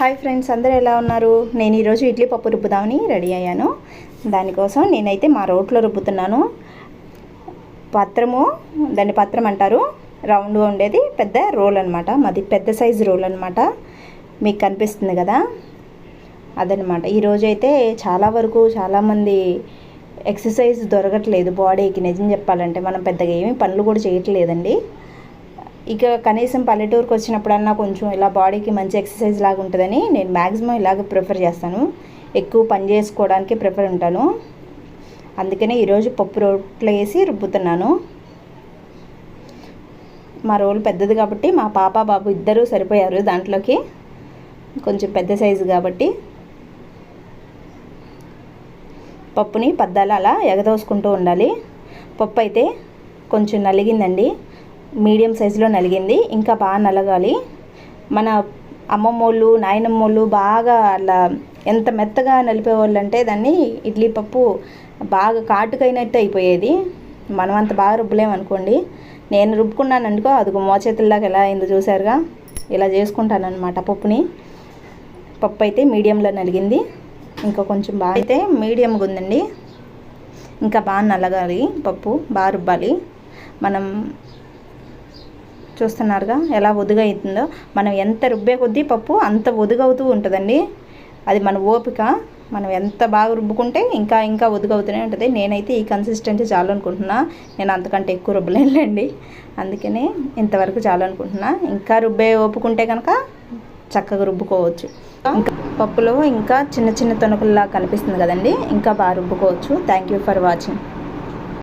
Hi friends అందరూ ఎలా ఉన్నారు? నేను ఈరోజు ఇడ్లీ పప్పు రుబ్బుదామని రెడీ అయ్యాను. దానికోసం నేనైతే మా రోట్లో రుబ్బుతున్నాను. పత్రము దాన్ని పత్రం అంటారు. రౌండ్గా ఉండేది పెద్ద రోల్ అనమాట మాది పెద్ద సైజు రోల్ అనమాట మీకు కనిపిస్తుంది కదా? అదనమాట ఈరోజు అయితే చాలా వరకు చాలామంది ఎక్సర్సైజ్ దొరకట్లేదు బాడీకి. నిజం చెప్పాలంటే మనం పెద్దగా ఏమీ పనులు కూడా చేయట్లేదండి. ఇక కనీసం పల్లెటూరుకి వచ్చినప్పుడన్నా కొంచెం ఇలా బాడీకి మంచి ఎక్సర్సైజ్ లాగా ఉంటుందని నేను మ్యాక్సిమం ఇలాగ ప్రిఫర్ చేస్తాను. ఎక్కువ పని చేసుకోవడానికి ప్రిఫర్ ఉంటాను. అందుకనే ఈరోజు పప్పు రోట్లు వేసి రుబ్బుతున్నాను. మా రోలు పెద్దది కాబట్టి మా పాప బాబు ఇద్దరూ సరిపోయారు దాంట్లోకి. కొంచెం పెద్ద సైజు కాబట్టి. పప్పుని పద్దాలు అలా ఎగదోసుకుంటూ ఉండాలి. పప్పు అయితే కొంచెం నలిగిందండి. మీడియం సైజులో నలిగింది. ఇంకా బాగా నలగాలి. మన అమ్మమ్మోళ్ళు నాయనమ్మోళ్ళు బాగా అలా ఎంత మెత్తగా నలిపేవాళ్ళు అంటే దాన్ని ఇడ్లీ పప్పు బాగా కాటుకైనట్టు అయిపోయేది. మనం అంత బాగా రుబ్బలేము అనుకోండి నేను రుబ్బుకున్నాను అనుకో అది మోచేతుల్లాగా ఎలా అయిందో చూసారుగా ఇలా చేసుకుంటాను అనమాట పప్పుని. పప్పు అయితే మీడియంలో నలిగింది. ఇంకా కొంచెం బాగా అయితే మీడియంగా ఉందండి. ఇంకా బాగా నలగాలి. పప్పు బాగా రుబ్బాలి. మనం చూస్తున్నారుగా ఎలా ఒదుగవుతుందో మనం ఎంత రుబ్బే కొద్దీ పప్పు అంత ఒదుగవుతూ ఉంటుందండి. అది మన ఓపిక. మనం ఎంత బాగా రుబ్బుకుంటే ఇంకా ఇంకా ఒదుగవుతూనే ఉంటుంది. నేనైతే ఈ కన్సిస్టెన్సీ చాలు అనుకుంటున్నా. నేను అంతకంటే ఎక్కువ రుబ్బలేనులేండి. అందుకనే ఇంతవరకు చాలు అనుకుంటున్నా. ఇంకా రుబ్బే ఓపుకుంటే కనుక చక్కగా రుబ్బుకోవచ్చు. ఇంకా పప్పులో ఇంకా చిన్న చిన్న తొనకల్లా కనిపిస్తుంది కదండి. ఇంకా బాగా రుబ్బుకోవచ్చు. Thank you for watching